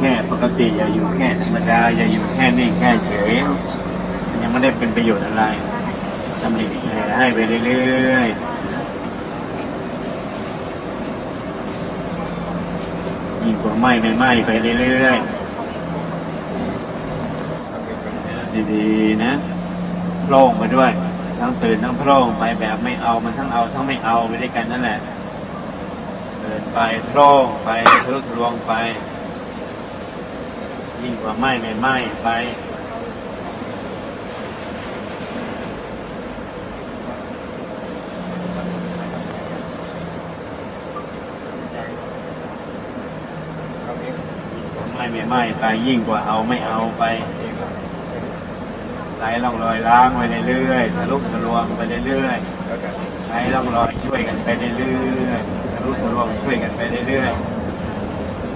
แค่ปกติอย่าอยู่แค่ธรรมดาอย่าอยู่แค่นิ่แค่เฉยมันยังไม่ได้เป็นประโยชน์อะไรทำดีให้ไปเรื่อยๆยิ่งกว่าไหม้ไม่ไหม้ไปเรื่อยๆดีๆนะโปร่งไปด้วย ทั้งตื่นทั้งโปร่งไปแบบไม่เอามันทั้งเอาทั้งไม่เอาไปด้วยกันนั่นแหละเดินไปโล่งไปทะลุทะลวงไป ยิ่งกว่าไหม้ไม่ไหม้ไปไม่ไม่ไม่ไปยิ่งกว่าเอาไม่เอาไปไหลล่องรอยล้างไปเรื่อยๆทะลุทะลวงไปเรื่อยๆไหลล่องรอยช่วยกันไปเรื่อยๆทะลุทะลวงช่วยกันไปเรื่อยๆ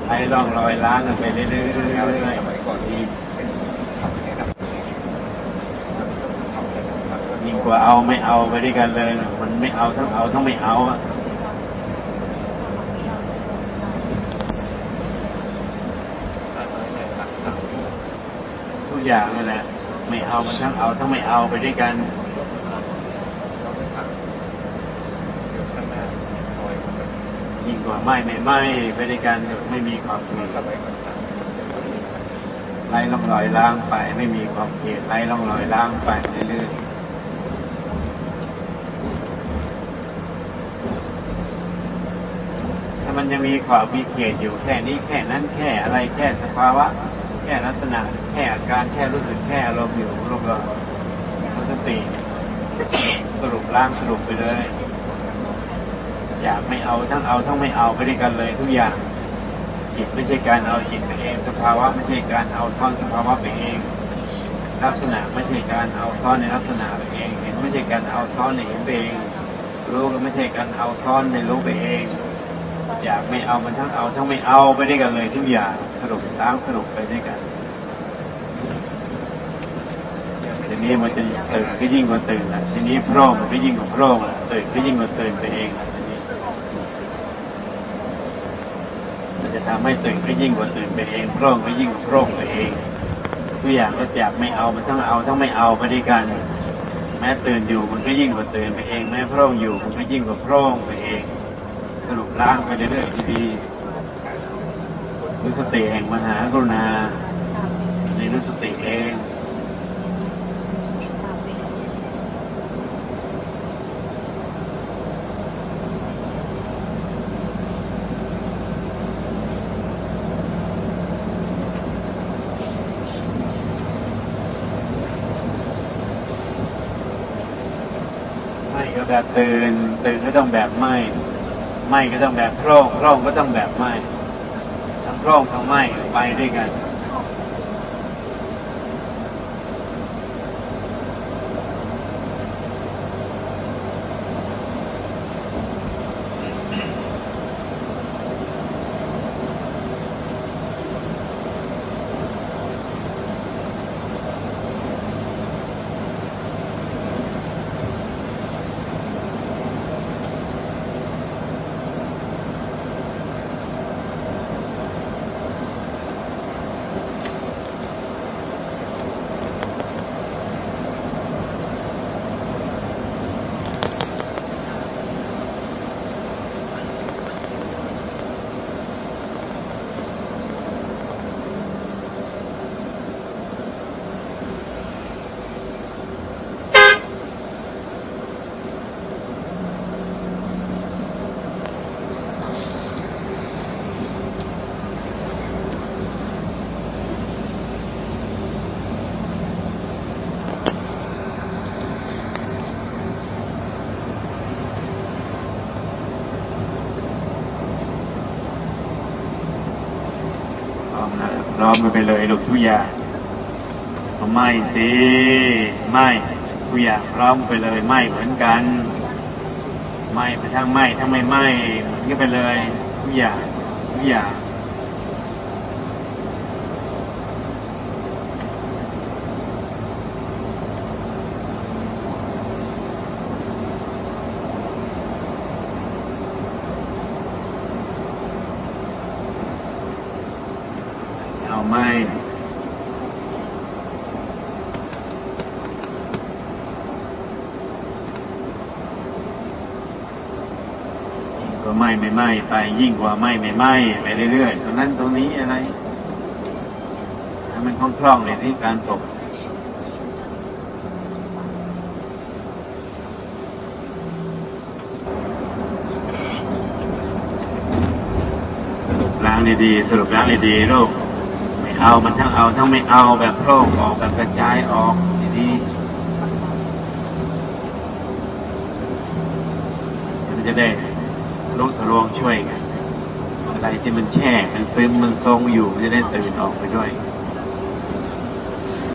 ไหลล่องรอยล้างกันไปเรื่อยๆยิ่งกว่าเอาไม่เอาไปด้วยกันเลย มันไม่เอาทั้งเอาทั้งไม่เอาอะทุกอย่างนั่นแหละไม่เอามันทั้งเอาทั้งไม่เอาไปด้วยกัน ยิ่ง กว่าไม่ไม่ไม่ไปด้วยกันไม่มีความเกลียดไล่ล่องรอยล้างไปไม่มีความเกลียดไล่ล่องรอยล้างไปเรื่อยๆถ้ามันยังมีขอบมีเขตอยู่แค่นี้แค่นั้นแค่อะไรแค่สภาวะ แค่ลักษณะ แค่อาการแค่รู้สึกแค่อารมณ์อยู่รอบเราสติ สรุปร่างสรุปไปเลย อยากไม่เอาทั้งเอาทั้งไม่เอาไปด้วยกันเลยทุกอย่างจิตไม่ใช่การเอาจิตไปเองสภาวะไม่ใช่การเอาท่อนสภาวะไปเอง ลักษณะไม่ใช่การเอาท่อนในลักษณะไปเอง เห็นไม่ใช่การเอาท่อนในเห็นไปเอง รู้ก็ไม่ใช่การเอาท่อนในรู้ไปเอง อยากไม่เอามันทั้งเอาทั้งไม่เอาไปด้วยกันเลยทุกอย่างสรุปล้างสรุปไปด้วยกันทีนี้มันจะตื่นก็ยิ่งกว่าตื่นละทีนี้พร่องก็ยิ่งกว่าพร่องละตื่นก็ยิ่งกว่าตื่นไปเองละทีนี้มัน จะทำให้ตื่นก็ยิ่งกว่าตื่นไปเองพร่งก็ยิ่งกว่าพร่งไปเองทุกอย่างก็อยากไม่เอามันทั้งเอาทั้งไม่เอาไปด้วยกัน แม้ตื่นอยู่มันก็ยิ่งกว่าตื่นไปเอง แม้พร่งอยู่มันก็ยิ่งกว่าพร่งไปเอง สรุปล้างไปเรื่อยๆดีๆรู้สติแห่งมหากรุณาในรู้สติเอง ไม่ ก็แบบตื่นตื่นก็ต้องแบบไม่ไม่ก็ต้องแบบโพร่งโพร่งก็ต้องแบบไหมทั้งโพร่งทั้งไหมไปด้วยกัน พร้อม ร้อมกันไปเลยลูกทุกอย่างไม่สิไม่ทุกอย่างพร้อมไปเลยไม่เหมือนกัน ไม่ไปทั้งไม่ทั้งไม่ไม่เหมือนกันไปเลยทุกอย่างทุกอย่าง ไม้ยิ่งกว่าไหม้ไม่ไหม้ไปยิ่งกว่าไหม้ไม่ไหม้ไปเรื่อยๆตรงนั้นตรงนี้อะไรมันคล่องๆเลยที่การตกล้างดีๆสรุปล้างดีๆลูกไม่ เอามันทั้งเอาทั้งไม่เอาแบบโล่งออกแบบกระจายออกดีๆมันจะได้ลุกทะลวงช่วยกันอะไรที่มันแช่ มันซึมมันทรงอยู่มันจะได้ตื่นออกไปด้วย